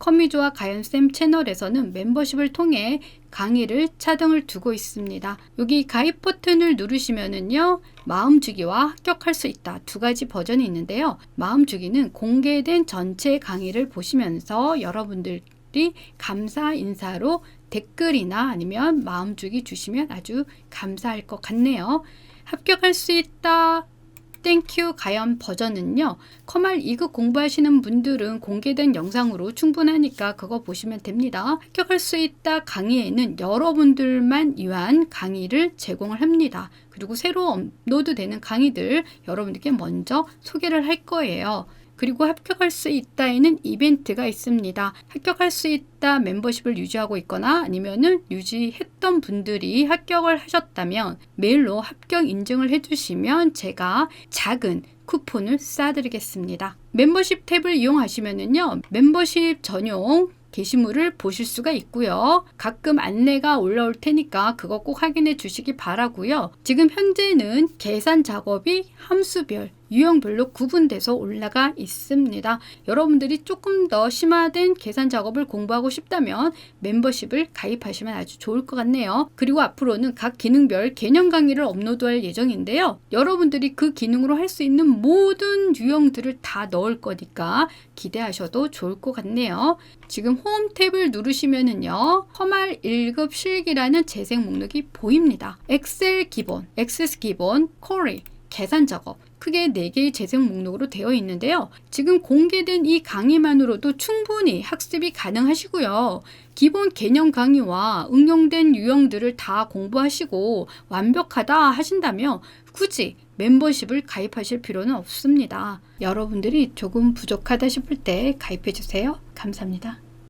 커미조와 가연쌤 채널에서는 멤버십을 통해 강의를 차등을 두고 있습니다. 여기 가입 버튼을 누르시면은요. 마음 주기와 합격할 수 있다. 두 가지 버전이 있는데요. 마음 주기는 공개된 전체 강의를 보시면서 여러분들이 감사 인사로 댓글이나 아니면 마음 주기 주시면 아주 감사할 것 같네요. 합격할 수 있다. 땡큐 가연 버전은요. 커말 2급 공부하시는 분들은 공개된 영상으로 충분하니까 그거 보시면 됩니다. 합격할 수 있다 강의에는 여러분들만 위한 강의를 제공을 합니다. 그리고 새로 업로드되는 강의들 여러분들께 먼저 소개를 할 거예요. 그리고 합격할 수 있다에는 이벤트가 있습니다. 합격할 수 있다 멤버십을 유지하고 있거나 아니면은 유지했던 분들이 합격을 하셨다면 메일로 합격 인증을 해주시면 제가 작은 쿠폰을 쏴드리겠습니다. 멤버십 탭을 이용하시면은요, 멤버십 전용 게시물을 보실 수가 있고요. 가끔 안내가 올라올 테니까 그거 꼭 확인해 주시기 바라고요. 지금 현재는 계산 작업이 함수별 유형별로 구분돼서 올라가 있습니다. 여러분들이 조금 더 심화된 계산 작업을 공부하고 싶다면 멤버십을 가입하시면 아주 좋을 것 같네요. 그리고 앞으로는 각 기능별 개념 강의를 업로드할 예정인데요. 여러분들이 그 기능으로 할 수 있는 모든 유형들을 다 넣을 거니까 기대하셔도 좋을 것 같네요. 지금 홈 탭을 누르시면은요. 허말 1급 실기라는 재생 목록이 보입니다. 엑셀 기본, 엑세스 기본, 코리, 계산 작업, 크게 4개의 재생 목록으로 되어 있는데요. 지금 공개된 이 강의만으로도 충분히 학습이 가능하시고요. 기본 개념 강의와 응용된 유형들을 다 공부하시고 완벽하다 하신다면 굳이 멤버십을 가입하실 필요는 없습니다. 여러분들이 조금 부족하다 싶을 때 가입해 주세요. 감사합니다.